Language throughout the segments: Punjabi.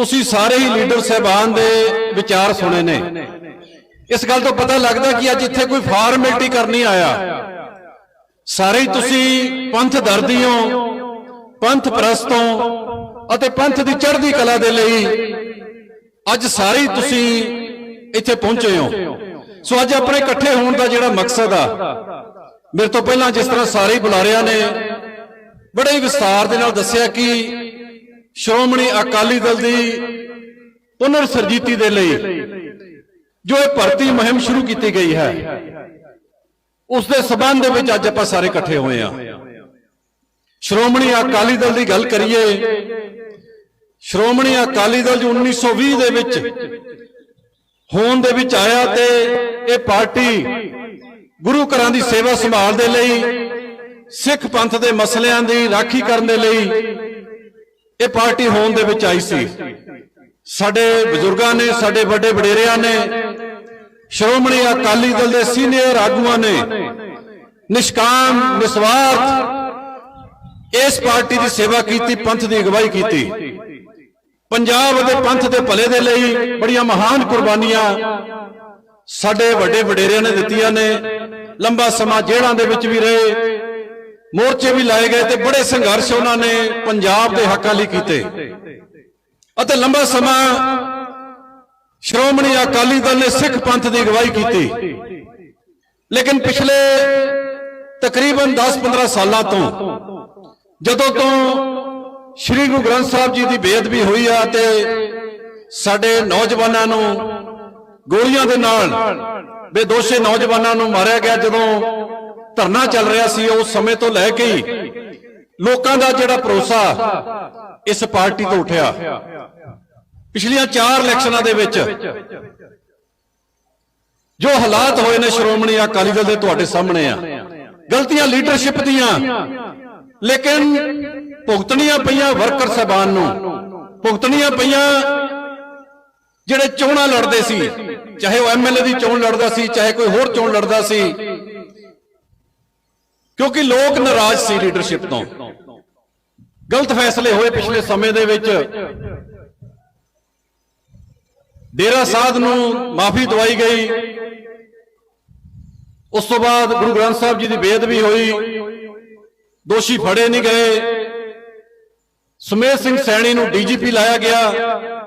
ਤੁਸੀਂ ਸਾਰੇ ਹੀ ਲੀਡਰ ਸਹਿਬਾਨ ਦੇ ਵਿਚਾਰ ਸੁਣੇ ਨੇ। ਇਸ ਗੱਲ ਤੋਂ ਪਤਾ ਲੱਗਦਾ ਕਿ ਅੱਜ ਇੱਥੇ ਕੋਈ ਫਾਰਮੈਲਿਟੀ ਕਰਨੀ ਆਇਆ। ਸਾਰੇ ਹੀ ਤੁਸੀਂ ਪੰਥ ਦਰਦੀ ਹੋ, ਪੰਥ ਪ੍ਰਸਤੋਂ ਅਤੇ ਪੰਥ ਦੀ ਚੜ੍ਹਦੀ ਕਲਾ ਦੇ ਲਈ ਅੱਜ ਸਾਰੇ ਹੀ ਤੁਸੀਂ ਇੱਥੇ ਪਹੁੰਚੇ ਹੋ। ਸੋ ਅੱਜ ਆਪਣੇ ਇਕੱਠੇ ਹੋਣ ਦਾ ਜਿਹੜਾ ਮਕਸਦ ਆ, ਮੇਰੇ ਤੋਂ ਪਹਿਲਾਂ ਜਿਸ ਤਰ੍ਹਾਂ ਸਾਰੇ ਹੀ ਬੁਲਾਰਿਆਂ ਨੇ ਬੜੇ ਹੀ ਵਿਸਥਾਰ ਦੇ ਨਾਲ ਦੱਸਿਆ ਕਿ ਸ਼੍ਰੋਮਣੀ ਅਕਾਲੀ ਦਲ ਦੀ ਪੁਨਰ ਸਰਜੀਤੀ ਦੇ ਲਈ ਜੋ ਇਹ ਭਰਤੀ ਮੁਹਿੰਮ ਸ਼ੁਰੂ ਕੀਤੀ ਗਈ ਹੈ, ਉਸ ਦੇ ਸਬੰਧ ਦੇ ਵਿੱਚ ਅੱਜ ਆਪਾਂ ਸਾਰੇ ਇਕੱਠੇ ਹੋਏ ਆ ਸ਼੍ਰੋਮਣੀ ਅਕਾਲੀ ਦਲ ਦੀ ਗੱਲ ਕਰੀਏ, ਸ਼੍ਰੋਮਣੀ ਅਕਾਲੀ ਦਲ ਜੋ 1920 ਦੇ ਵਿੱਚ ਹੋਣ ਦੇ ਵਿੱਚ ਆਇਆ ਤੇ ਇਹ ਪਾਰਟੀ ਗੁਰੂ ਘਰਾਂ ਦੀ ਸੇਵਾ ਸੰਭਾਲ ਦੇ ਲਈ, ਸਿੱਖ ਪੰਥ ਦੇ ਮਸਲਿਆਂ ਦੀ ਰਾਖੀ ਕਰਨ ਦੇ ਲਈ ਇਹ ਪਾਰਟੀ ਹੋਣ ਦੇ ਵਿੱਚ ਆਈ ਸੀ। ਸਾਡੇ ਬਜ਼ੁਰਗਾਂ ਨੇ, ਸਾਡੇ ਵੱਡੇ ਵਡੇਰਿਆਂ ਨੇ, ਸ਼੍ਰੋਮਣੀ ਅਕਾਲੀ ਦਲ ਦੇ ਸੀਨੀਅਰ ਆਗੂਆਂ ਨੇ ਨਿਸ਼ਕਾਮ, ਨਿਸਵਾਰਥ ਇਸ ਪਾਰਟੀ ਦੀ ਸੇਵਾ ਕੀਤੀ, ਪੰਥ ਦੀ ਅਗਵਾਈ ਕੀਤੀ। ਪੰਜਾਬ ਦੇ ਪੰਥ ਦੇ ਭਲੇ ਦੇ ਲਈ ਬੜੀਆਂ ਮਹਾਨ ਕੁਰਬਾਨੀਆਂ ਸਾਡੇ ਵੱਡੇ ਵਡੇਰਿਆਂ ਨੇ ਦਿੱਤੀਆਂ ਨੇ। ਲੰਬਾ ਸਮਾਂ ਜੇਲ੍ਹਾਂ ਦੇ ਵਿੱਚ ਵੀ ਰਹੇ। ਮੋਰਚੇ ਵੀ ਲਾਏ ਗਏ ਤੇ ਬੜੇ ਸੰਘਰਸ਼ ਉਹਨਾਂ ਨੇ ਪੰਜਾਬ ਦੇ ਹੱਕਾਂ ਲਈ ਕੀਤੇ। ਅਤੇ ਲੰਬਾ ਸਮਾਂ ਸ਼੍ਰੋਮਣੀ ਅਕਾਲੀ ਦਲ ਨੇ ਸਿੱਖ ਪੰਥ ਦੀ ਅਗਵਾਈ ਕੀਤੀ। ਲੇਕਿਨ ਪਿਛਲੇ ਤਕਰੀਬਨ 10-15 ਸਾਲਾਂ ਤੋਂ, ਜਦੋਂ ਤੋਂ ਸ੍ਰੀ ਗੁਰੂ ਗ੍ਰੰਥ ਸਾਹਿਬ ਜੀ ਦੀ ਬੇਅਦਬੀ ਹੋਈ ਆ ਤੇ ਸਾਡੇ ਨੌਜਵਾਨਾਂ ਨੂੰ ਗੋਲੀਆਂ ਦੇ ਨਾਲ ਬੇਦੋਸ਼ੇ ਨੌਜਵਾਨਾਂ ਨੂੰ ਮਾਰਿਆ ਗਿਆ, ਜਦੋਂ ਧਰਨਾ ਚੱਲ ਰਿਹਾ ਸੀ, ਉਸ ਸਮੇਂ ਤੋਂ ਲੈ ਕੇ ਹੀ ਲੋਕਾਂ ਦਾ ਜਿਹੜਾ ਭਰੋਸਾ ਇਸ ਪਾਰਟੀ ਤੋਂ ਉੱਠਿਆ। ਪਿਛਲੀਆਂ 4 ਇਲੈਕਸ਼ਨਾਂ ਦੇ ਵਿੱਚ ਜੋ ਹਾਲਾਤ ਹੋਏ ਨੇ, ਸ਼੍ਰੋਮਣੀ ਅਕਾਲੀ ਦਲ ਦੇ ਤੁਹਾਡੇ ਸਾਹਮਣੇ ਆ। ਗਲਤੀਆਂ ਲੀਡਰਸ਼ਿਪ ਦੀਆਂ, ਲੇਕਿਨ ਭੁਗਤਣੀਆਂ ਪਈਆਂ ਵਰਕਰ ਸਹਿਬਾਨ ਨੂੰ, ਭੁਗਤਣੀਆਂ ਪਈਆਂ ਜਿਹੜੇ ਚੋਣਾਂ ਲੜਦੇ ਸੀ, ਚਾਹੇ ਉਹ ਐਮਐਲਏ ਦੀ ਚੋਣ ਲੜਦਾ ਸੀ, ਚਾਹੇ ਕੋਈ ਹੋਰ ਚੋਣ ਲੜਦਾ ਸੀ ਕਿਉਂਕਿ ਲੋਕ ਨਾਰਾਜ਼ ਸੀ ਲੀਡਰਸ਼ਿਪ ਤੋਂ। ਗਲਤ ਫੈਸਲੇ ਹੋਏ ਪਿਛਲੇ ਸਮੇਂ ਦੇ ਵਿੱਚ। ਡੇਰਾ ਸਾਧ ਨੂੰ ਮਾਫੀ ਦਵਾਈ ਗਈ। ਉਸ ਤੋਂ ਬਾਅਦ ਗੁਰੂ ਗ੍ਰੰਥ ਸਾਹਿਬ ਜੀ ਦੀ ਬੇਅਦਬੀ ਹੋਈ। ਦੋਸ਼ੀ ਫੜੇ ਨਹੀਂ ਗਏ। ਸੁਮੇਧ ਸਿੰਘ ਸੈਣੀ ਨੂੰ ਡੀਜੀਪੀ ਲਾਇਆ ਗਿਆ।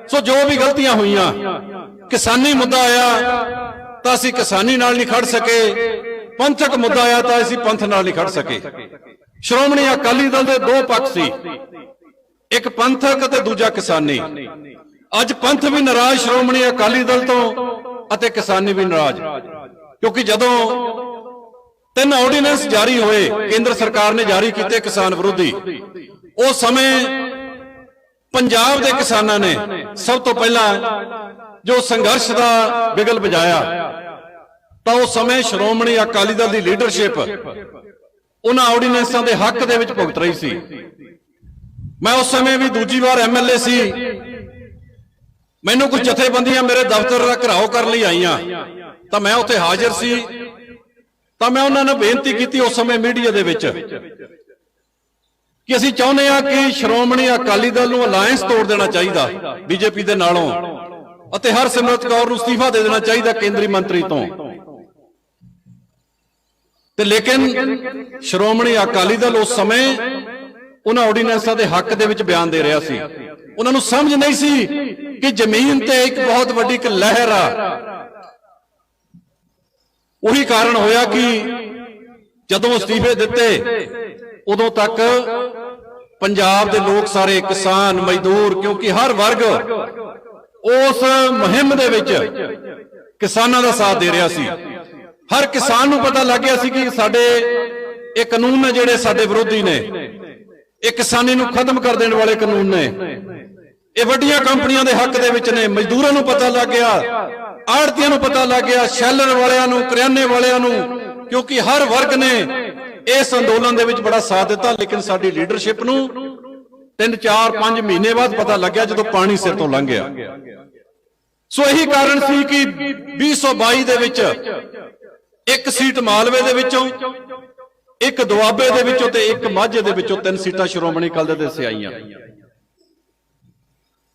ਸੋ ਜੋ ਵੀ ਗਲਤੀਆਂ ਹੋਈਆਂ ਕਿਸਾਨੀ ਮੁੱਦਾ ਆਇਆ ਤਾਂ ਅਸੀਂ ਕਿਸਾਨੀ ਨਾਲ ਨਹੀਂ ਖੜ ਸਕੇ। ਪੰਥਕ ਮੁੱਦਾ ਆਇਆ ਤਾਂ ਅਸੀਂ ਪੰਥ ਨਾਲ ਨਹੀਂ ਖੜ ਸਕੇ। ਸ਼੍ਰੋਮਣੀ ਅਕਾਲੀ ਦਲ ਦੇ ਦੋ ਪੱਖ ਸੀ। ਇੱਕ ਪੰਥਕ ਤੇ ਦੂਜਾ ਕਿਸਾਨੀ। ਅੱਜ ਪੰਥ ਵੀ ਨਾਰਾਜ਼ ਸ਼੍ਰੋਮਣੀ ਅਕਾਲੀ ਦਲ ਤੋਂ ਅਤੇ ਕਿਸਾਨੀ ਵੀ ਨਾਰਾਜ਼। ਕਿਉਂਕਿ ਜਦੋਂ ਤਿੰਨ ਆਰਡੀਨੈਂਸ ਜਾਰੀ ਹੋਏ, ਕੇਂਦਰ ਸਰਕਾਰ ਨੇ ਜਾਰੀ ਕੀਤੇ ਕਿਸਾਨ ਵਿਰੋਧੀ ਉਸ ਸਮੇਂ ਪੰਜਾਬ ਦੇ ਕਿਸਾਨਾਂ ਨੇ ਸਭ ਤੋਂ ਪਹਿਲਾਂ ਜੋ ਸੰਘਰਸ਼ ਦਾ ਬਿਗਲ ਵਜਾਇਆ ਤਾਂ ਉਸ ਸਮੇਂ ਸ਼੍ਰੋਮਣੀ ਅਕਾਲੀ ਦਲ ਦੀ ਲੀਡਰਸ਼ਿਪ ਉਹਨਾਂ ਆਰਡੀਨੈਂਸਾਂ ਦੇ ਹੱਕ ਦੇ ਵਿੱਚ ਭੁਗਤ ਰਹੀ ਸੀ। ਮੈਂ ਉਸ ਸਮੇਂ ਵੀ ਦੂਜੀ ਵਾਰ ਐਮਐਲਏ ਸੀ। ਮੈਨੂੰ ਕੁਝ ਜਥੇਬੰਦੀਆਂ ਮੇਰੇ ਦਫ਼ਤਰ ਦਾ ਘਰਾਓ ਕਰਨ ਲਈ ਆਈਆਂ। ਤਾਂ ਮੈਂ ਉੱਥੇ ਹਾਜ਼ਰ ਸੀ। ਤਾਂ ਮੈਂ ਉਹਨਾਂ ਨੂੰ ਬੇਨਤੀ ਕੀਤੀ ਉਸ ਸਮੇਂ ਮੀਡੀਆ ਦੇ ਵਿੱਚ ਕਿ ਅਸੀਂ ਚਾਹੁੰਦੇ ਹਾਂ ਕਿ ਸ਼੍ਰੋਮਣੀ ਅਕਾਲੀ ਦਲ ਨੂੰ ਅਲਾਈਅੰਸ ਤੋੜ ਦੇਣਾ ਚਾਹੀਦਾ ਬੀਜੇਪੀ ਦੇ ਨਾਲੋਂ ਅਤੇ ਹਰਸਿਮਰਤ ਕੌਰ ਨੂੰ ਅਸਤੀਫਾ ਦੇ ਦੇਣਾ ਚਾਹੀਦਾ ਕੇਂਦਰੀ ਮੰਤਰੀ ਤੋਂ। ਤੇ ਲੇਕਿਨ ਸ਼੍ਰੋਮਣੀ ਅਕਾਲੀ ਦਲ ਉਸ ਸਮੇਂ ਉਹਨਾਂ ਆਰਡੀਨੈਂਸਾਂ ਦੇ ਹੱਕ ਦੇ ਵਿੱਚ ਬਿਆਨ ਦੇ ਰਿਹਾ ਸੀ। ਉਹਨਾਂ ਨੂੰ ਸਮਝ ਨਹੀਂ ਸੀ ਕਿ ਜ਼ਮੀਨ ਤੇ ਇੱਕ ਬਹੁਤ ਵੱਡੀ ਇੱਕ ਲਹਿਰ ਆ। ਉਹੀ ਕਾਰਨ ਹੋਇਆ ਕਿ ਜਦੋਂ ਅਸਤੀਫੇ ਦਿੱਤੇ, ਉਦੋਂ ਤੱਕ ਪੰਜਾਬ ਦੇ ਲੋਕ ਸਾਰੇ ਕਿਸਾਨ, ਮਜ਼ਦੂਰ, ਕਿਉਂਕਿ ਹਰ ਵਰਗ ਉਸ ਮੁਹਿੰਮ ਦੇ ਵਿੱਚ ਕਿਸਾਨਾਂ ਦਾ ਸਾਥ ਦੇ ਰਿਹਾ ਸੀ। ਹਰ ਕਿਸਾਨ ਨੂੰ ਪਤਾ ਲੱਗ ਗਿਆ ਸੀ ਕਿ ਸਾਡੇ ਇਹ ਕਾਨੂੰਨ ਨੇ ਜਿਹੜੇ ਸਾਡੇ ਵਿਰੋਧੀ ਨੇ, ਇਹ ਕਿਸਾਨੀ ਨੂੰ ਖਤਮ ਕਰ ਦੇਣ ਵਾਲੇ ਕਾਨੂੰਨ ਨੇ। ਇਹ ਵੱਡੀਆਂ ਕੰਪਨੀਆਂ ਦੇ ਹੱਕ ਦੇ ਵਿੱਚ ਨੇ। ਮਜ਼ਦੂਰਾਂ ਨੂੰ ਪਤਾ ਲੱਗ ਗਿਆ, ਆੜਤੀਆਂ ਨੂੰ ਪਤਾ ਲੱਗ ਗਿਆ, ਸ਼ੈਲਰ ਵਾਲਿਆਂ ਨੂੰ, ਕਰਿਆਨੇ ਵਾਲਿਆਂ ਨੂੰ, ਕਿਉਂਕਿ ਹਰ ਵਰਗ ਨੇ ਇਸ ਅੰਦੋਲਨ ਦੇ ਵਿੱਚ ਬੜਾ ਸਾਥ ਦਿੱਤਾ। ਲੇਕਿਨ ਸਾਡੀ ਲੀਡਰਸ਼ਿਪ ਨੂੰ 3 4 5 ਮਹੀਨੇ ਬਾਅਦ ਪਤਾ ਲੱਗਿਆ ਜਦੋਂ ਪਾਣੀ ਸਿਰ ਤੋਂ ਲੰਘ ਗਿਆ। ਸੋ ਇਹੀ ਕਾਰਨ ਸੀ ਕਿ 2022 ਦੇ ਵਿੱਚ ਇੱਕ ਸੀਟ ਮਾਲਵੇ ਦੇ ਵਿੱਚੋਂ, ਇੱਕ ਦੁਆਬੇ ਦੇ ਵਿੱਚੋਂ ਤੇ ਇੱਕ ਮਾਝੇ ਦੇ ਵਿੱਚੋਂ ਤਿੰਨ ਸੀਟਾਂ ਸ਼੍ਰੋਮਣੀ ਅਕਾਲੀ ਦਲ ਦੇ ਸੇ ਆਈਆਂ।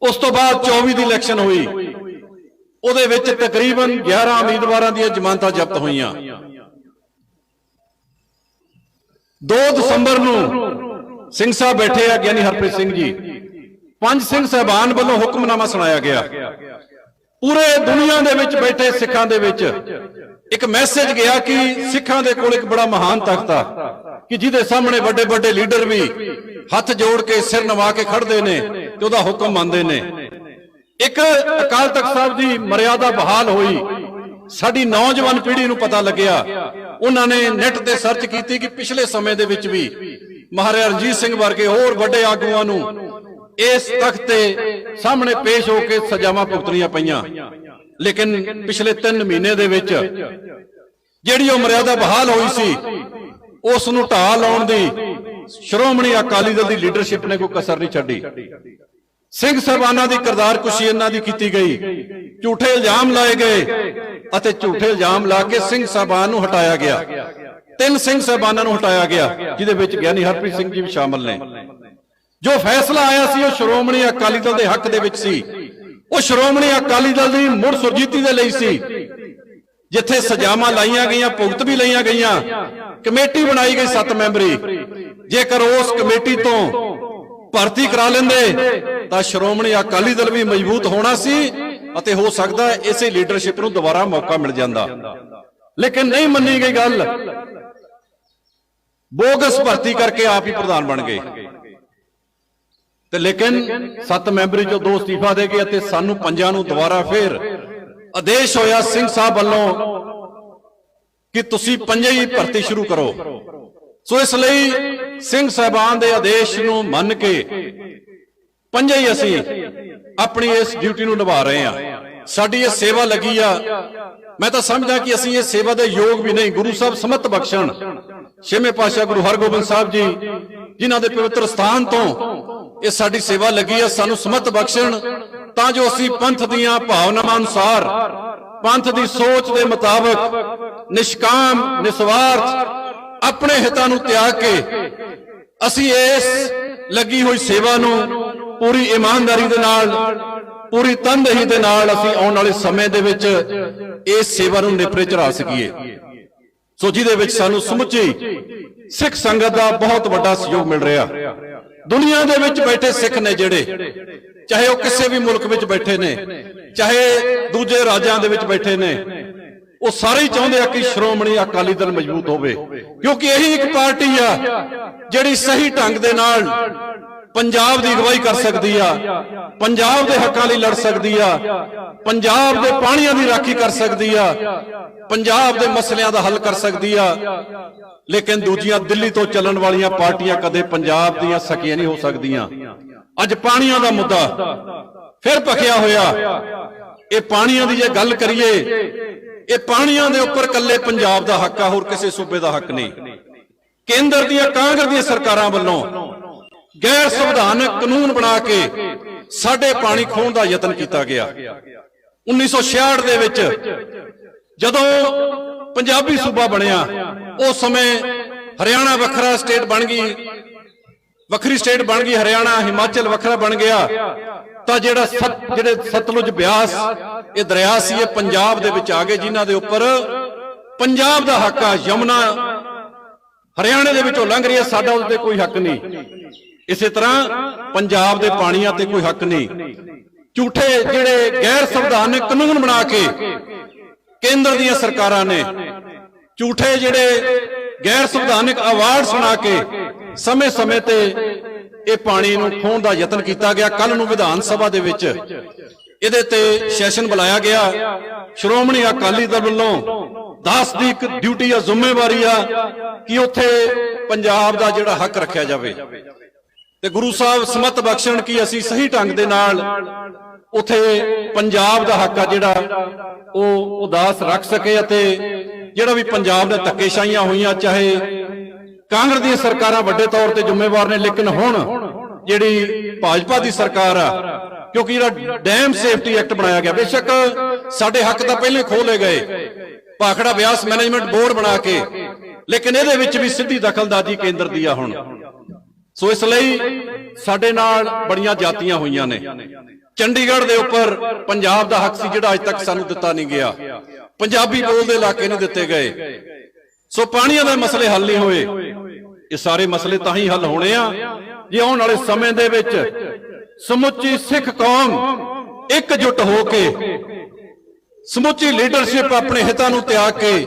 ਉਸ ਤੋਂ ਬਾਅਦ 24 ਦੀ ਇਲੈਕਸ਼ਨ ਹੋਈ। ਉਹਦੇ ਵਿੱਚ ਤਕਰੀਬਨ 11 ਉਮੀਦਵਾਰਾਂ ਦੀਆਂ ਜ਼ਮਾਨਤਾਂ ਜ਼ਬਤ ਹੋਈਆਂ। 2 ਦਸੰਬਰ ਨੂੰ ਸਿੰਘ ਸਾਹਿਬ ਬੈਠੇ ਆ, ਗਿਆਨੀ ਹਰਪ੍ਰੀਤ ਸਿੰਘ ਜੀ। ਪੰਜ ਸਿੰਘ ਸਹਿਬਾਨ ਵੱਲੋਂ ਹੁਕਮਨਾਮਾ ਸੁਣਾਇਆ ਗਿਆ। ਪੂਰੇ ਦੁਨੀਆ ਦੇ ਵਿੱਚ ਬੈਠੇ ਸਿੱਖਾਂ ਦੇ ਵਿੱਚ ਇੱਕ ਮੈਸੇਜ ਗਿਆ ਕਿ ਸਿੱਖਾਂ ਦੇ ਕੋਲ ਇੱਕ ਬੜਾ ਮਹਾਨ ਤਖਤ ਆ, ਕਿ ਜਿਹਦੇ ਸਾਹਮਣੇ ਵੱਡੇ ਵੱਡੇ ਲੀਡਰ ਵੀ ਹੱਥ ਜੋੜ ਕੇ ਸਿਰ ਨਵਾ ਕੇ ਖੜਦੇ ਨੇ ਤੇ ਉਹਦਾ ਹੁਕਮ ਮੰਨਦੇ ਨੇ। ਇੱਕ ਅਕਾਲ ਤਖਤ ਸਾਹਿਬ ਦੀ ਮਰਿਆਦਾ ਬਹਾਲ ਹੋਈ। ਸਾਡੀ ਨੌਜਵਾਨ ਪੀੜ੍ਹੀ ਨੂੰ ਪਤਾ ਲੱਗਿਆ। ਉਹਨਾਂ ਨੇ ਨੈਟ ਤੇ ਸਰਚ ਕੀਤੀ ਕਿ ਪਿਛਲੇ ਸਮੇਂ ਦੇ ਵਿੱਚ ਵੀ ਮਹਾਰਾਜਾ ਰਣਜੀਤ ਸਿੰਘ ਵਰਗੇ ਹੋਰ ਵੱਡੇ ਆਗੂਆਂ ਨੂੰ ਇਸ ਤਖਤ ਤੇ ਸਾਹਮਣੇ ਪੇਸ਼ ਹੋ ਕੇ ਸਜ਼ਾਵਾਂ ਭੁਗਤਣੀਆਂ ਪਈਆਂ। ਲੇਕਿਨ ਪਿਛਲੇ 3 ਮਹੀਨੇ ਦੇ ਵਿੱਚ ਜਿਹੜੀ ਉਹ ਮਰਿਆਦਾ ਬਹਾਲ ਹੋਈ ਸੀ, ਉਸ ਨੂੰ ਢਾਹ ਲਾਉਣ ਦੀ ਸ਼੍ਰੋਮਣੀ ਅਕਾਲੀ ਦਲ ਦੀ ਲੀਡਰਸ਼ਿਪ ਨੇ ਕੋਈ ਕਸਰ ਨਹੀਂ ਛੱਡੀ। ਸਿੰਘ ਸਾਹਿਬਾਨਾਂ ਦੀ ਕਿਰਦਾਰ ਕੁਸ਼ੀ ਇਹਨਾਂ ਦੀ ਕੀਤੀ ਗਈ। ਝੂਠੇ ਇਲਜ਼ਾਮ ਲਾਏ ਗਏ ਅਤੇ ਝੂਠੇ ਇਲਜ਼ਾਮ ਲਾ ਕੇ ਸਿੰਘ ਸਾਹਿਬਾਨ ਨੂੰ ਹਟਾਇਆ ਗਿਆ। ਤਿੰਨ ਸਿੰਘ ਸਾਹਿਬਾਨਾਂ ਨੂੰ ਹਟਾਇਆ ਗਿਆ, ਜਿਹਦੇ ਵਿੱਚ ਗਿਆਨੀ ਹਰਪ੍ਰੀਤ ਸਿੰਘ ਜੀ ਵੀ ਸ਼ਾਮਲ ਨੇ। ਜੋ ਫੈਸਲਾ ਆਇਆ ਸੀ, ਉਹ ਸ਼੍ਰੋਮਣੀ ਅਕਾਲੀ ਦਲ ਦੇ ਹੱਕ ਦੇ ਵਿੱਚ ਸੀ। ਉਹ ਸ਼੍ਰੋਮਣੀ ਅਕਾਲੀ ਦਲ ਦੀ ਮੁੜ ਸੁਰਜੀਤੀ ਦੇ ਲਈ ਸੀ। ਜਿੱਥੇ ਸਜ਼ਾਵਾਂ ਲਾਈਆਂ ਗਈਆਂ, ਭੁਗਤ ਵੀ ਲਈਆਂ ਗਈਆਂ, ਕਮੇਟੀ ਬਣਾਈ ਗਈ 7 ਮੈਂਬਰੀ। ਜੇਕਰ ਉਸ ਕਮੇਟੀ ਤੋਂ ਭਰਤੀ ਕਰਾ ਲੈਂਦੇ, ਤਾਂ ਸ਼੍ਰੋਮਣੀ ਅਕਾਲੀ ਦਲ ਵੀ ਮਜ਼ਬੂਤ ਹੋਣਾ ਸੀ ਅਤੇ ਹੋ ਸਕਦਾ ਇਸੇ ਲੀਡਰਸ਼ਿਪ ਨੂੰ ਦੁਬਾਰਾ ਮੌਕਾ ਮਿਲ ਜਾਂਦਾ। ਲੇਕਿਨ ਨਹੀਂ ਮੰਨੀ ਗਈ ਗੱਲ। ਬੋਗਸ ਭਰਤੀ ਕਰਕੇ ਆਪ ਹੀ ਪ੍ਰਧਾਨ ਬਣ ਗਏ। ਤੇ ਲੇਕਿਨ ਸੱਤ ਮੈਂਬਰੀ ਚੋਂ ਦੋ ਅਸਤੀਫਾ ਦੇ ਗਏ ਅਤੇ ਸਾਨੂੰ ਪੰਜਾਂ ਨੂੰ ਦੁਬਾਰਾ ਫੇਰ ਆਦੇਸ਼ ਹੋਇਆ ਸਿੰਘ ਸਾਹਿਬ ਵੱਲੋਂ ਕਿ ਤੁਸੀਂ ਪੰਜੇ ਹੀ ਭਰਤੀ ਸ਼ੁਰੂ ਕਰੋ। ਸੋ ਇਸ ਲਈ ਸਿੰਘ ਸਾਹਿਬਾਨ ਦੇ ਆਦੇਸ਼ ਨੂੰ ਮੰਨ ਕੇ ਪੰਜੇ ਹੀ ਅਸੀਂ ਆਪਣੀ ਇਸ ਡਿਊਟੀ ਨੂੰ ਨਿਭਾ ਰਹੇ ਹਾਂ। ਸਾਡੀ ਇਹ ਸੇਵਾ ਲੱਗੀ ਆ। ਮੈਂ ਤਾਂ ਸਮਝਦਾ ਕਿ ਅਸੀਂ ਇਹ ਸੇਵਾ ਦੇ ਯੋਗ ਵੀ ਨਹੀਂ। ਗੁਰੂ ਸਾਹਿਬ ਸਮਤ ਬਖਸ਼ਣ। ਛੇਵੇਂ ਪਾਤਸ਼ਾਹ ਗੁਰੂ ਹਰਗੋਬਿੰਦ ਸਾਹਿਬ ਜੀ, ਜਿਨ੍ਹਾਂ ਦੇ ਪਵਿੱਤਰ ਸਥਾਨ ਤੋਂ ਇਹ ਸਾਡੀ ਸੇਵਾ ਲੱਗੀ ਆ, ਸਾਨੂੰ ਸਮਤ ਬਖਸ਼ਣ। ਤਾਂ ਜੋ ਅਸੀਂ ਪੰਥ ਦੀਆਂ ਭਾਵਨਾਵਾਂ ਅਨੁਸਾਰ, ਪੰਥ ਦੀ ਸੋਚ ਦੇ ਮੁਤਾਬਕ ਨਿਸ਼ਕਾਮ, ਨਿਸਵਾਰਥ ਆਪਣੇ ਹਿੱਤਾਂ ਨੂੰ ਤਿਆਗ ਕੇ ਅਸੀਂ ਇਸ ਲੱਗੀ ਹੋਈ ਸੇਵਾ ਨੂੰ ਪੂਰੀ ਇਮਾਨਦਾਰੀ ਦੇ ਨਾਲ, ਪੂਰੀ ਤਨਦੇਹੀ ਦੇ ਨਾਲ ਅਸੀਂ ਆਉਣ ਵਾਲੇ ਸਮੇਂ ਦੇ ਵਿੱਚ ਇਸ ਸੇਵਾ ਨੂੰ ਨੇਪਰੇ ਚੜਾ ਸਕੀਏ। ਸੋ ਜਿਹਦੇ ਵਿੱਚ ਸਾਨੂੰ ਸਮੁੱਚੀ ਸਿੱਖ ਸੰਗਤ ਦਾ ਬਹੁਤ ਵੱਡਾ ਸਹਿਯੋਗ ਮਿਲ ਰਿਹਾ। ਦੁਨੀਆ ਦੇ ਵਿੱਚ ਬੈਠੇ ਸਿੱਖ ਨੇ ਜਿਹੜੇ, ਚਾਹੇ ਉਹ ਕਿਸੇ ਵੀ ਮੁਲਕ ਵਿੱਚ ਬੈਠੇ ਨੇ, ਚਾਹੇ ਦੂਜੇ ਰਾਜਾਂ ਦੇ ਵਿੱਚ ਬੈਠੇ ਨੇ, ਉਹ ਸਾਰੇ ਹੀ ਚਾਹੁੰਦੇ ਆ ਕਿ ਸ਼੍ਰੋਮਣੀ ਅਕਾਲੀ ਦਲ ਮਜ਼ਬੂਤ ਹੋਵੇ। ਕਿਉਂਕਿ ਇਹੀ ਇੱਕ ਪਾਰਟੀ ਆ ਜਿਹੜੀ ਸਹੀ ਢੰਗ ਦੇ ਨਾਲ ਪੰਜਾਬ ਦੀ ਅਗਵਾਈ ਕਰ ਸਕਦੀ ਆ, ਪੰਜਾਬ ਦੇ ਹੱਕਾਂ ਲਈ ਲੜ ਸਕਦੀ ਆ, ਪੰਜਾਬ ਦੇ ਪਾਣੀਆਂ ਦੀ ਰਾਖੀ ਕਰ ਸਕਦੀ ਆ, ਪੰਜਾਬ ਦੇ ਮਸਲਿਆਂ ਦਾ ਹੱਲ ਕਰ ਸਕਦੀ ਆ। ਲੇਕਿਨ ਦੂਜੀਆਂ ਦਿੱਲੀ ਤੋਂ ਚੱਲਣ ਵਾਲੀਆਂ ਪਾਰਟੀਆਂ ਕਦੇ ਪੰਜਾਬ ਦੀਆਂ ਸਕੀਆਂ ਨਹੀਂ ਹੋ ਸਕਦੀਆਂ। ਅੱਜ ਪਾਣੀਆਂ ਦਾ ਮੁੱਦਾ ਫਿਰ ਭਖਿਆ ਹੋਇਆ। ਇਹ ਪਾਣੀਆਂ ਦੀ ਜੇ ਗੱਲ ਕਰੀਏ ਇਹ ਪਾਣੀਆਂ ਦੇ ਉੱਪਰ ਕੱਲੇ ਪੰਜਾਬ ਦਾ ਹੱਕ ਆ ਹੋਰ ਕਿਸੇ ਸੂਬੇ ਦਾ ਹੱਕ ਨਹੀਂ। ਕੇਂਦਰ ਦੀਆਂ ਕਾਂਗਰਸ ਦੀਆਂ ਸਰਕਾਰਾਂ ਵੱਲੋਂ ਗੈਰ ਸੰਵਿਧਾਨਕ ਕਾਨੂੰਨ ਬਣਾ ਕੇ ਸਾਡੇ ਪਾਣੀ ਖੋਹਣ ਦਾ ਯਤਨ ਕੀਤਾ ਗਿਆ। 1966 ਦੇ ਵਿੱਚ ਜਦੋਂ ਪੰਜਾਬੀ ਸੂਬਾ ਬਣਿਆ। ਉਸ ਸਮੇਂ ਹਰਿਆਣਾ ਵੱਖਰਾ ਸਟੇਟ ਬਣ ਗਈ। ਵੱਖਰੀ ਸਟੇਟ ਬਣ ਗਈ, ਹਰਿਆਣਾ, ਹਿਮਾਚਲ ਵੱਖਰਾ ਬਣ ਗਿਆ। ਤਾਂ ਜਿਹੜਾ ਜਿਹੜੇ ਸਤਲੁਜ ਬਿਆਸ, ਇਹ ਦਰਿਆ ਸੀ, ਇਹ ਪੰਜਾਬ ਦੇ ਵਿੱਚ ਆ ਗਏ, ਜਿਨ੍ਹਾਂ ਦੇ ਉੱਪਰ ਪੰਜਾਬ ਦਾ ਹੱਕ ਆ, ਯਮਨਾ ਹਰਿਆਣੇ ਦੇ ਵਿੱਚੋਂ ਲੰਘ ਰਹੀ ਹੈ, ਸਾਡਾ ਉਹਦੇ ਤੇ ਕੋਈ ਹੱਕ ਨਹੀਂ। ਇਸੇ ਤਰ੍ਹਾਂ ਪੰਜਾਬ ਦੇ ਪਾਣੀਆਂ ਤੇ ਕੋਈ ਹੱਕ ਨਹੀਂ। ਝੂਠੇ ਜਿਹੜੇ ਗੈਰ ਸੰਵਿਧਾਨਕ ਕਾਨੂੰਨ ਬਣਾ ਕੇ ਕੇਂਦਰ ਦੀਆਂ ਸਰਕਾਰਾਂ ਨੇ ਝੂਠੇ ਜਿਹੜੇ ਗੈਰ ਸੰਵਿਧਾਨਿਕ ਅਵਾਰਡ ਸੁਣਾ ਕੇ ਸਮੇਂ-ਸਮੇਂ ਤੇ ਇਹ ਪਾਣੀ ਨੂੰ ਖੋਹਣ ਦਾ ਯਤਨ ਕੀਤਾ ਗਿਆ। ਕੱਲ ਨੂੰ ਵਿਧਾਨ ਸਭਾ ਦੇ ਵਿੱਚ ਇਹਦੇ ਤੇ ਸੈਸ਼ਨ ਬੁਲਾਇਆ ਗਿਆ। ਸ਼੍ਰੋਮਣੀ ਅਕਾਲੀ ਦਲ ਵੱਲੋਂ 10 ਦੀ ਇੱਕ ਡਿਊਟੀ ਆ ਜ਼ਿੰਮੇਵਾਰੀ ਆ ਕਿ ਉੱਥੇ ਪੰਜਾਬ ਦਾ ਜਿਹੜਾ ਹੱਕ ਰੱਖਿਆ ਜਾਵੇ। ਤੇ ਗੁਰੂ ਸਾਹਿਬ ਸਮਤ ਬਖਸ਼ਣ ਕੀ ਅਸੀਂ ਸਹੀ ਢੰਗ ਦੇ ਨਾਲ ਉਥੇ ਪੰਜਾਬ ਦਾ ਹੱਕ ਆ ਜਿਹੜਾ ਉਹ ਉਦਾਸ ਰੱਖ ਸਕੇ ਅਤੇ ਜਿਹੜਾ ਵੀ ਪੰਜਾਬ ਦੇ ਧੱਕੇਸ਼ਾਹੀਆਂ ਹੋਈਆਂ, ਚਾਹੇ ਕਾਂਗਰਸ ਦੀਆਂ ਸਰਕਾਰਾਂ ਵੱਡੇ ਤੌਰ ਤੇ ਜ਼ਿੰਮੇਵਾਰ ਨੇ, ਲੇਕਿਨ ਹੁਣ ਜਿਹੜੀ ਭਾਜਪਾ ਦੀ ਸਰਕਾਰ ਆ, ਕਿਉਂਕਿ ਜਿਹੜਾ ਡੈਮ ਸੇਫਟੀ ਐਕਟ ਬਣਾਇਆ ਗਿਆ, ਬੇਸ਼ੱਕ ਸਾਡੇ ਹੱਕ ਤਾਂ ਪਹਿਲੇ ਖੋਲੇ ਗਏ, ਭਾਖੜਾ ਬਿਆਸ ਮੈਨੇਜਮੈਂਟ ਬੋਰਡ ਬਣਾ ਕੇ, ਲੇਕਿਨ ਇਹਦੇ ਵਿੱਚ ਵੀ ਸਿੱਧੀ ਦਖਲਦਾਰੀ ਕੇਂਦਰ ਦੀ ਆ ਹੁਣ। ਸੋ ਇਸ ਲਈ ਸਾਡੇ ਨਾਲ ਬੜੀਆਂ ਜਾਤੀਆਂ ਹੋਈਆਂ ਨੇ। ਚੰਡੀਗੜ੍ਹ ਦੇ ਉੱਪਰ ਪੰਜਾਬ ਦਾ ਹੱਕ ਸੀ ਜਿਹੜਾ ਅੱਜ ਤੱਕ ਸਾਨੂੰ ਦਿੱਤਾ ਨਹੀਂ ਗਿਆ। ਪੰਜਾਬੀ ਬੋਲਦੇ ਇਲਾਕੇ ਨਹੀਂ ਦਿੱਤੇ ਗਏ। ਸੋ ਪਾਣੀਆਂ ਦੇ ਮਸਲੇ ਹੱਲ ਨਹੀਂ ਹੋਏ। ਇਹ ਸਾਰੇ ਮਸਲੇ ਤਾਂ ਹੀ ਹੱਲ ਹੋਣੇ ਆ। ਜੇ ਆਉਣ ਵਾਲੇ ਸਮੇਂ ਦੇ ਵਿੱਚ ਸਮੁੱਚੀ ਸਿੱਖ ਕੌਮ ਇਕਜੁੱਟ ਹੋ ਕੇ, ਸਮੁੱਚੀ ਲੀਡਰਸ਼ਿਪ ਆਪਣੇ ਹਿੱਤਾਂ ਨੂੰ ਤਿਆਗ ਕੇ,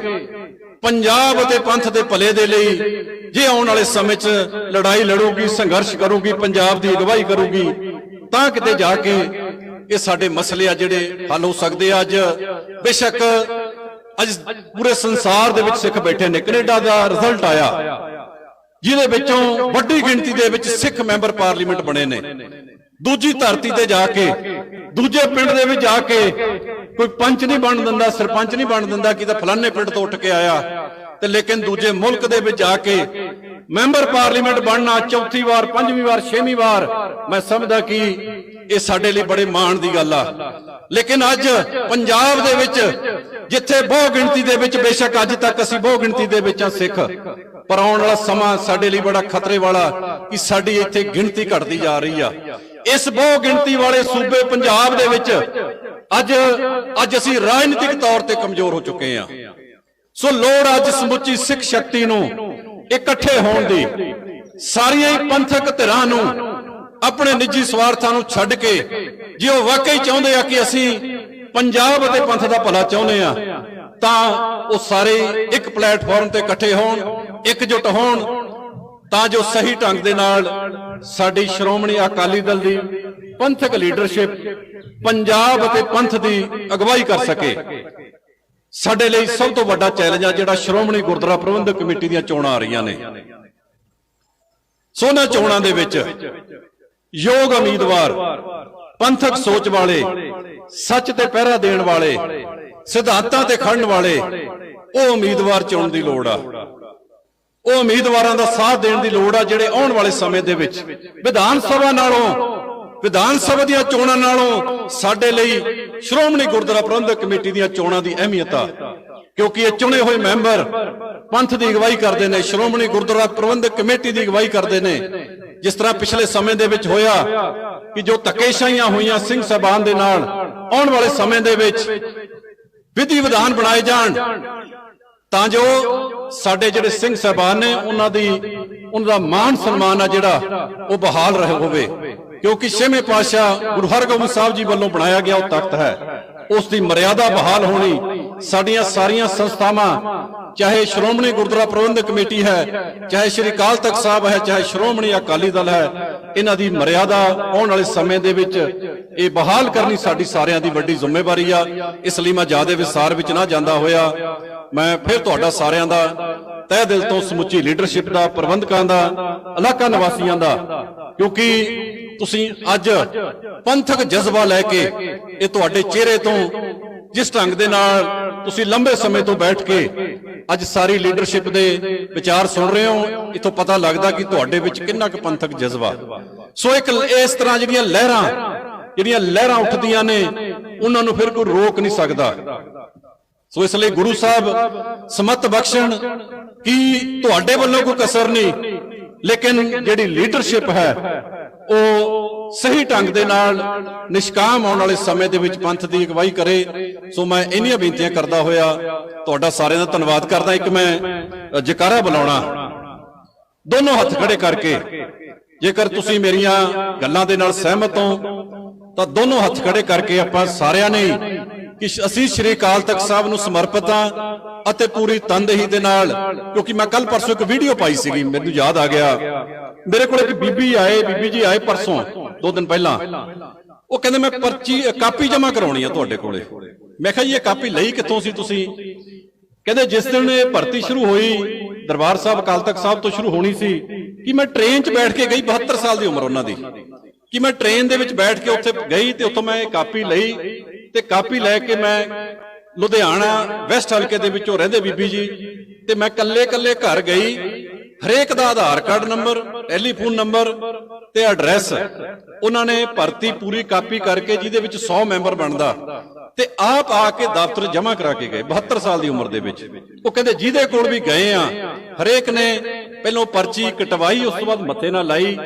ਪੰਜਾਬ ਅਤੇ ਪੰਥ ਦੇ ਭਲੇ ਦੇ ਲਈ ਜੇ ਆਉਣ ਵਾਲੇ ਸਮੇਂ 'ਚ ਲੜਾਈ ਲੜੂਗੀ, ਸੰਘਰਸ਼ ਕਰੂਗੀ, ਪੰਜਾਬ ਦੀ ਅਗਵਾਈ ਕਰੂਗੀ, ਤਾਂ ਕਿਤੇ ਜਾ ਕੇ ਇਹ ਸਾਡੇ ਮਸਲੇ ਆ ਜਿਹੜੇ ਹੱਲ ਹੋ ਸਕਦੇ ਆ ਅੱਜ। ਬੇਸ਼ੱਕ ਅੱਜ ਪੂਰੇ ਸੰਸਾਰ ਦੇ ਵਿੱਚ ਸਿੱਖ ਬੈਠੇ ਨੇ। ਕੈਨੇਡਾ ਦਾ ਰਿਜ਼ਲਟ ਆਇਆ। ਜਿਹਦੇ ਵਿੱਚੋਂ ਵੱਡੀ ਗਿਣਤੀ ਦੇ ਵਿੱਚ ਸਿੱਖ ਮੈਂਬਰ ਪਾਰਲੀਮੈਂਟ ਬਣੇ ਨੇ। ਦੂਜੀ ਧਰਤੀ ਤੇ ਜਾ ਕੇ, ਦੂਜੇ ਪਿੰਡ ਦੇ ਵਿੱਚ ਜਾ ਕੇ ਕੋਈ ਪੰਚ ਨਹੀਂ ਬਣ ਦਿੰਦਾ, ਸਰਪੰਚ ਨਹੀਂ ਬਣ ਦਿੰਦਾ ਕਿ ਤਾਂ ਫਲਾਣੇ ਪਿੰਡ ਤੋਂ ਉੱਠ ਕੇ ਆਇਆ। ਤੇ ਲੇਕਿਨ ਦੂਜੇ ਮੁਲਕ ਦੇ ਵਿੱਚ ਜਾ ਕੇ ਮੈਂਬਰ ਪਾਰਲੀਮੈਂਟ ਬਣਨਾ, ਚੌਥੀ ਵਾਰ, ਪੰਜਵੀਂ ਵਾਰ, ਛੇਵੀਂ ਵਾਰ, ਮੈਂ ਸਮਝਦਾ ਕਿ ਇਹ ਸਾਡੇ ਲਈ ਬੜੇ ਮਾਣ ਦੀ ਗੱਲ ਆ। ਲੇਕਿਨ ਅੱਜ ਪੰਜਾਬ ਦੇ ਵਿੱਚ, ਜਿੱਥੇ ਬਹੁ ਗਿਣਤੀ ਦੇ ਵਿੱਚ ਬੇਸ਼ੱਕ ਅੱਜ ਤੱਕ ਅਸੀਂ ਬਹੁ ਗਿਣਤੀ ਦੇ ਵਿੱਚ ਆ ਸਿੱਖ, ਪਰ ਆਉਣ ਵਾਲਾ ਸਮਾਂ ਸਾਡੇ ਲਈ ਬੜਾ ਖਤਰੇ ਵਾਲਾ ਕਿ ਸਾਡੀ ਇੱਥੇ ਗਿਣਤੀ ਘਟਦੀ ਜਾ ਰਹੀ ਆ। ਇਸ ਬਹੁ ਗਿਣਤੀ ਵਾਲੇ ਸੂਬੇ ਪੰਜਾਬ ਦੇ ਵਿੱਚ ਅੱਜ ਅੱਜ ਅਸੀਂ ਰਾਜਨੀਤਿਕ ਤੌਰ ਤੇ ਕਮਜ਼ੋਰ ਹੋ ਚੁੱਕੇ ਆ। ਸੋ ਲੋੜ ਅੱਜ ਸਮੁੱਚੀ ਸਿੱਖ ਸ਼ਕਤੀ ਨੂੰ ਇਕੱਠੇ ਹੋਣ ਦੀ, ਸਾਰੀਆਂ ਹੀ ਪੰਥਕ ਧਿਰਾਂ ਨੂੰ ਆਪਣੇ ਨਿੱਜੀ ਸਵਾਰਥਾਂ ਨੂੰ ਛੱਡ ਕੇ ਜੇ ਉਹ ਵਾਕਈ ਚਾਹੁੰਦੇ ਆ ਕਿ ਅਸੀਂ ਪੰਜਾਬ ਅਤੇ ਪੰਥ ਦਾ ਭਲਾ ਚਾਹੁੰਦੇ ਆ, ਤਾਂ ਉਹ ਸਾਰੇ ਇੱਕ ਪਲੇਟਫਾਰਮ ਤੇ ਇਕੱਠੇ ਹੋਣ, ਇਕਜੁੱਟ ਹੋਣ, ਤਾਂ ਜੋ ਸਹੀ ਢੰਗ ਦੇ ਨਾਲ ਸਾਡੀ ਸ਼੍ਰੋਮਣੀ ਅਕਾਲੀ ਦਲ ਦੀ ਪੰਥਕ ਲੀਡਰਸ਼ਿਪ ਪੰਜਾਬ ਅਤੇ ਪੰਥ ਦੀ ਅਗਵਾਈ ਕਰ ਸਕੇ। ਸਾਡੇ ਲਈ ਸਭ ਤੋਂ ਵੱਡਾ ਚੈਲੰਜ ਆ ਜਿਹੜਾ ਸ਼੍ਰੋਮਣੀ ਗੁਰਦੁਆਰਾ ਪ੍ਰਬੰਧਕ ਕਮੇਟੀ ਦੀਆਂ ਚੋਣਾਂ ਆ ਰਹੀਆਂ ਨੇ। ਸੋਨਾ ਚੋਣਾਂ ਦੇ ਵਿੱਚ ਯੋਗ ਉਮੀਦਵਾਰ ਪੰਥਕ ਸੋਚ ਵਾਲੇ ਸੱਚ ਤੇ ਪਹਿਰਾ ਦੇਣ ਵਾਲੇ ਸਿਧਾਂਤਾਂ ਤੇ ਖੜਨ ਵਾਲੇ ਉਹ ਉਮੀਦਵਾਰ ਚੁਣਨ ਦੀ ਲੋੜ ਆ। ਉਹ ਉਮੀਦਵਾਰਾਂ ਦਾ ਸਾਥ ਦੇਣ ਦੀ ਲੋੜ ਆ ਜਿਹੜੇ ਆਉਣ ਵਾਲੇ ਸਮੇਂ ਦੇ ਵਿੱਚ ਵਿਧਾਨ ਸਭਾ ਨਾਲੋਂ ਵਿਧਾਨ ਸਭਾ ਦੀਆਂ ਚੋਣਾਂ ਨਾਲੋਂ ਸਾਡੇ ਲਈ ਸ਼੍ਰੋਮਣੀ ਗੁਰਦੁਆਰਾ ਪ੍ਰਬੰਧਕ ਕਮੇਟੀ ਦੀਆਂ ਚੋਣਾਂ ਦੀ ਅਹਿਮੀਅਤ ਆ। ਕਿਉਂਕਿ ਇਹ ਚੁਣੇ ਹੋਏ ਮੈਂਬਰ ਪੰਥ ਦੀ ਅਗਵਾਈ ਕਰਦੇ ਨੇ ਸ਼੍ਰੋਮਣੀ ਗੁਰਦੁਆਰਾ ਪ੍ਰਬੰਧਕ ਕਮੇਟੀ ਦੀ ਅਗਵਾਈ ਕਰਦੇ ਨੇ। ਜਿਸ ਤਰ੍ਹਾਂ ਪਿਛਲੇ ਸਮੇਂ ਦੇ ਵਿੱਚ ਹੋਇਆ ਕਿ ਜੋ ਤਕੇਸ਼ਾਈਆਂ ਹੋਈਆਂ ਸਿੰਘ ਸਾਹਿਬਾਨ ਦੇ ਨਾਲ, ਆਉਣ ਵਾਲੇ ਸਮੇਂ ਦੇ ਵਿੱਚ ਵਿਧੀ ਵਿਧਾਨ ਬਣਾਏ ਜਾਣ, ਤਾਂ ਜੋ ਸਾਡੇ ਜਿਹੜੇ ਸਿੰਘ ਸਾਹਿਬਾਨ ਨੇ, ਉਹਨਾਂ ਦੀ, ਉਹਨਾਂ ਦਾ ਮਾਣ ਸਨਮਾਨ ਆ ਜਿਹੜਾ, ਉਹ ਬਹਾਲ ਰਹੇ ਹੋਵੇ। ਕਿਉਂਕਿ ਛੇਵੇਂ ਪਾਤਸ਼ਾਹ ਗੁਰੂ ਹਰਗੋਬਿੰਦ ਸਾਹਿਬ ਜੀ ਵੱਲੋਂ ਬਣਾਇਆ ਗਿਆ ਉਹ ਤਖਤ ਹੈ। ਉਸ ਦੀ ਮਰਿਆਦਾ ਬਹਾਲ ਹੋਣੀ ਸਾਡੀਆਂ ਸਾਰੀਆਂ ਸੰਸਥਾਵਾਂ, ਚਾਹੇ ਸ਼੍ਰੋਮਣੀ ਗੁਰਦੁਆਰਾ ਪ੍ਰਬੰਧਕ ਕਮੇਟੀ ਹੈ, ਚਾਹੇ ਸ਼੍ਰੀ ਅਕਾਲ ਤਖਤ ਸਾਹਿਬ ਹੈ, ਚਾਹੇ ਸ਼੍ਰੋਮਣੀ ਅਕਾਲੀ ਦਲ ਹੈ, ਇਹਨਾਂ ਦੀ ਮਰਿਆਦਾ ਆਉਣ ਵਾਲੇ ਸਮੇਂ ਦੇ ਵਿੱਚ ਇਹ ਬਹਾਲ ਕਰਨੀ ਸਾਡੀ ਸਾਰਿਆਂ ਦੀ ਵੱਡੀ ਜ਼ਿੰਮੇਵਾਰੀ ਆ। ਇਸ ਲਈ ਮੈਂ ਜ਼ਿਆਦਾ ਵਿਸਾਰ ਵਿੱਚ ਨਾ ਜਾਂਦਾ ਹੋਇਆ। ਮੈਂ ਫਿਰ ਤੁਹਾਡਾ ਸਾਰਿਆਂ ਦਾ ਤਹਿ ਦਿਲ ਤੋਂ ਸਮੁੱਚੀ ਲੀਡਰਸ਼ਿਪ ਦਾ, ਪ੍ਰਬੰਧਕਾਂ ਦਾ, ਇਲਾਕਾ ਨਿਵਾਸੀਆਂ ਦਾ, ਕਿਉਂਕਿ ਤੁਸੀਂ ਅੱਜ ਪੰਥਕ ਜਜ਼ਬਾ ਲੈ ਕੇ ਇਹ ਤੁਹਾਡੇ ਚਿਹਰੇ ਤੋਂ ਜਿਸ ਢੰਗ ਦੇ ਨਾਲ ਤੁਸੀਂ ਲੰਬੇ ਸਮੇਂ ਤੋਂ ਬੈਠ ਕੇ ਅੱਜ ਸਾਰੀ ਲੀਡਰਸ਼ਿਪ ਦੇ ਵਿਚਾਰ ਸੁਣ ਰਹੇ ਹੋ, ਇਥੋਂ ਪਤਾ ਲੱਗਦਾ ਕਿ ਤੁਹਾਡੇ ਵਿੱਚ ਕਿੰਨਾ ਕੁ ਪੰਥਕ ਜਜ਼ਬਾ। ਸੋ ਇੱਕ ਇਸ ਤਰ੍ਹਾਂ ਜਿਹੜੀਆਂ ਲਹਿਰਾਂ ਜਿਹੜੀਆਂ ਲਹਿਰਾਂ ਉੱਠਦੀਆਂ ਨੇ, ਉਹਨਾਂ ਨੂੰ ਫਿਰ ਕੋਈ ਰੋਕ ਨਹੀਂ ਸਕਦਾ। ਸੋ ਇਸ ਲਈ ਗੁਰੂ ਸਾਹਿਬ ਸਮਤ ਬਖਸ਼ਣ ਕਿ ਤੁਹਾਡੇ ਵੱਲੋਂ ਕੋਈ ਕਸਰ ਨਹੀਂ, ਲੇਕਿਨ ਜਿਹੜੀ ਲੀਡਰਸ਼ਿਪ ਹੈ, ਉਹ ਸਹੀ ਢੰਗ ਦੇ ਨਾਲ ਨਿਸ਼ਕਾਮ ਆਉਣ ਵਾਲੇ ਸਮੇਂ ਦੇ ਵਿੱਚ ਪੰਥ ਦੀ ਅਗਵਾਈ ਕਰੇ। ਸੋ ਮੈਂ ਇੰਨੀਆਂ ਬੇਨਤੀਆਂ ਕਰਦਾ ਹੋਇਆ, ਤੁਹਾਡਾ ਸਾਰਿਆਂ ਦਾ ਧੰਨਵਾਦ ਕਰਦਾ। ਇੱਕ ਮੈਂ ਜਕਾਰਾ ਬੁਲਾਉਣਾ। ਦੋਨੋਂ ਹੱਥ ਖੜੇ ਕਰਕੇ, ਜੇਕਰ ਤੁਸੀਂ ਮੇਰੀਆਂ ਗੱਲਾਂ ਦੇ ਨਾਲ ਸਹਿਮਤ ਹੋ, ਤਾਂ ਦੋਨੋਂ ਹੱਥ ਖੜੇ ਕਰਕੇ ਆਪਾਂ ਸਾਰਿਆਂ ਨੇ ਕਿ ਅਸੀਂ ਸ਼੍ਰੀ ਅਕਾਲ ਤਖਤ ਸਾਹਿਬ ਨੂੰ ਸਮਰਪਿਤ ਹਾਂ ਅਤੇ ਪੂਰੀ ਤਨਦੇਹੀ ਦੇ ਨਾਲ, ਕਿਉਂਕਿ ਮੈਂ ਕੱਲ ਪਰਸੋਂ ਇੱਕ ਵੀਡੀਓ ਪਾਈ ਸੀਗੀ, ਮੈਨੂੰ ਯਾਦ ਆ ਗਿਆ। ਮੇਰੇ ਕੋਲ ਇੱਕ ਬੀਬੀ ਆਏ, ਬੀਬੀ ਜੀ ਆਏ ਪਰਸੋਂ। ਦੋ ਦਿਨ ਪਹਿਲਾਂ। ਉਹ ਕਹਿੰਦੇ ਮੈਂ ਪਰਚੀ ਕਾਪੀ ਜਮ੍ਹਾਂ ਕਰਾਉਣੀ ਆ ਤੁਹਾਡੇ ਕੋਲੇ। ਮੈਂ ਕਿਹਾ ਜੀ, ਇਹ ਕਾਪੀ ਲਈ ਕਿੱਥੋਂ ਸੀ ਤੁਸੀਂ? ਕਹਿੰਦੇ ਜਿਸ ਦਿਨ ਇਹ ਭਰਤੀ ਸ਼ੁਰੂ ਹੋਈ, ਦਰਬਾਰ ਸਾਹਿਬ, ਅਕਾਲ ਤਖਤ ਸਾਹਿਬ ਤੋਂ ਸ਼ੁਰੂ ਹੋਣੀ ਸੀ, ਕਿ ਮੈਂ ਟ੍ਰੇਨ 'ਚ ਬੈਠ ਕੇ ਗਈ 72 ਸਾਲ ਦੀ ਉਮਰ ਉਹਨਾਂ ਦੀ। ਕਿ ਮੈਂ ਟ੍ਰੇਨ ਦੇ ਵਿੱਚ ਬੈਠ ਕੇ ਉੱਥੇ ਗਈ ਤੇ ਉੱਥੋਂ ਮੈਂ ਇਹ ਕਾਪੀ ਲਈ ਤੇ ਕਾਪੀ ਲੈ ਕੇ ਮੈਂ ਲੁਧਿਆਣਾ, ਵੈਸਟ ਹਲਕੇ ਦੇ ਵਿੱਚੋਂ ਰਹਿੰਦੇ ਬੀਬੀ ਜੀ ਤੇ ਮੈਂ ਕੱਲੇ ਕੱਲੇ ਘਰ ਗਈ ਹਰੇਕ ਦਾ Aadhaar card number, telephone number ਤੇ ਐਡਰੈਸ। ਉਹਨਾਂ ਨੇ ਭਰਤੀ ਪੂਰੀ ਕਾਪੀ ਕਰਕੇ ਜਿਹਦੇ ਵਿੱਚ 100 ਮੈਂਬਰ ਬਣਦਾ ਤੇ ਆਪ ਆ ਕੇ ਦਫ਼ਤਰ ਜਮ੍ਹਾਂ ਕਰਾ ਕੇ ਗਏ 72 ਸਾਲ ਦੀ ਉਮਰ ਦੇ ਵਿੱਚ। ਉਹ ਕਹਿੰਦੇ ਜਿਹਦੇ ਕੋਲ ਵੀ ਗਏ ਆ, ਹਰੇਕ ਨੇ ਪਹਿਲੋਂ ਪਰਚੀ ਕਟਵਾਈ, ਉਸ ਤੋਂ ਬਾਅਦ ਮੱਥੇ ਨਾਲ ਲਾਈ।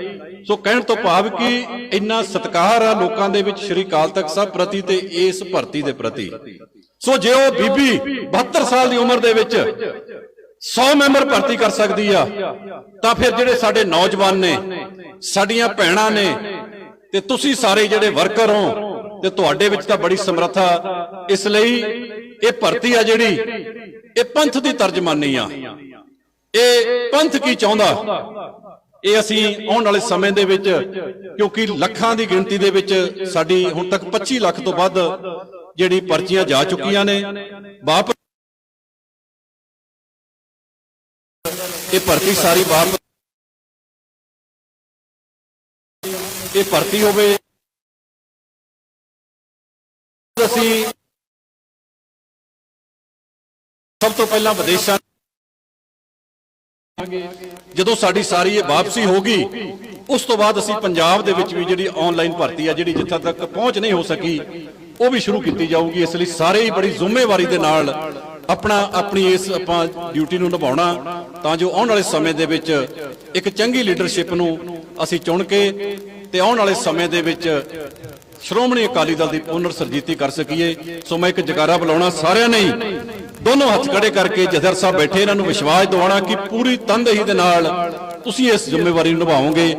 ਸੋ ਕਹਿਣ ਤੋਂ ਭਾਵ ਕਿ ਇੰਨਾ ਸਤਿਕਾਰ ਆ ਲੋਕਾਂ ਦੇ ਵਿੱਚ ਸ਼੍ਰੀ ਅਕਾਲ ਤਖਤ ਸਾਹਿਬ ਪ੍ਰਤੀ ਤੇ ਇਸ ਭਰਤੀ ਦੇ ਪ੍ਰਤੀ। ਸੋ ਜੇ ਉਹ ਬੀਬੀ 72 ਸਾਲ ਦੀ ਉਮਰ ਦੇ ਵਿੱਚ 100 ਮੈਂਬਰ ਭਰਤੀ ਕਰ ਸਕਦੀ ਆ। ਤਾਂ ਫਿਰ ਜਿਹੜੇ ਸਾਡੇ ਨੌਜਵਾਨ ਨੇ, ਸਾਡੀਆਂ ਭੈਣਾਂ ਨੇ, ਤੇ ਤੁਸੀਂ ਸਾਰੇ ਜਿਹੜੇ ਵਰਕਰ ਹੋ, ਤੇ ਤੁਹਾਡੇ ਵਿੱਚ ਤਾਂ ਬੜੀ ਸਮਰੱਥਾ। ਇਸ ਲਈ ਇਹ ਭਰਤੀ ਆ ਜਿਹੜੀ, ਇਹ ਪੰਥ ਦੀ ਤਰਜਮਾਨੀ ਆ। ਇਹ ਪੰਥ ਕੀ ਚਾਹੁੰਦਾ? ਇਹ ਅਸੀਂ ਆਉਣ ਵਾਲੇ ਸਮੇਂ ਦੇ ਵਿੱਚ, ਕਿਉਂਕਿ ਲੱਖਾਂ ਦੀ ਗਿਣਤੀ ਦੇ ਵਿੱਚ ਸਾਡੀ ਹੁਣ ਤੱਕ 25 ਲੱਖ ਤੋਂ ਵੱਧ ਜਿਹੜੀ ਪਰਚੀਆਂ ਜਾ ਚੁੱਕੀਆਂ ਨੇ। ਵਾਪਸ ਇਹ ਭਰਤੀ ਸਾਰੀ ਬਾਹਰ ਇਹ ਭਰਤੀ ਹੋਵੇ। ਅਸੀਂ ਸਭ ਤੋਂ ਪਹਿਲਾਂ ਵਿਦੇਸ਼ਾਂ ਜਦੋਂ ਸਾਡੀ ਸਾਰੀ ਇਹ ਵਾਪਸੀ ਹੋ ਗਈ, ਉਸ ਤੋਂ ਬਾਅਦ ਅਸੀਂ ਪੰਜਾਬ ਦੇ ਵਿੱਚ ਵੀ ਜਿਹੜੀ ਆਨਲਾਈਨ ਭਰਤੀ ਆ, ਜਿਹੜੀ ਜਿੱਥੇ ਤੱਕ ਪਹੁੰਚ ਨਹੀਂ ਹੋ ਸਕੀ, ਉਹ ਵੀ ਸ਼ੁਰੂ ਕੀਤੀ ਜਾਊਗੀ। ਇਸ ਲਈ ਸਾਰੇ ਹੀ ਬੜੀ ਜ਼ਿੰਮੇਵਾਰੀ ਦੇ ਨਾਲ ਆਪਣਾ ਆਪਣੀ ਇਸ ਆਪਾਂ ਡਿਊਟੀ ਨੂੰ ਨਿਭਾਉਣਾ, ਤਾਂ ਜੋ ਆਉਣ ਵਾਲੇ ਸਮੇਂ ਦੇ ਵਿੱਚ ਇੱਕ ਚੰਗੀ ਲੀਡਰਸ਼ਿਪ ਨੂੰ ਅਸੀਂ ਚੁਣ ਕੇ ਤੇ ਆਉਣ ਵਾਲੇ ਸਮੇਂ ਦੇ ਵਿੱਚ ਸ਼੍ਰੋਮਣੀ ਅਕਾਲੀ ਦਲ ਦੀ ਪੁਨਰ ਸਰਜੀਤੀ ਕਰ ਸਕੀਏ। ਸੋ ਮੈਂ ਇੱਕ ਜਗਾਰਾ ਬੁਲਾਉਣਾ, ਸਾਰਿਆਂ ਨੇ ਦੋਨੋਂ ਹੱਥ ਖੜੇ ਕਰਕੇ ਜਥੇਦਾਰ ਸਾਹਿਬ ਬੈਠੇ, ਇਹਨਾਂ ਨੂੰ ਵਿਸ਼ਵਾਸ ਦਿਵਾਉਣਾ ਕਿ ਪੂਰੀ ਤਨਦੇਹੀ ਦੇ ਨਾਲ ਤੁਸੀਂ ਇਸ ਜ਼ਿੰਮੇਵਾਰੀ ਨੂੰ ਨਿਭਾਓਗੇ।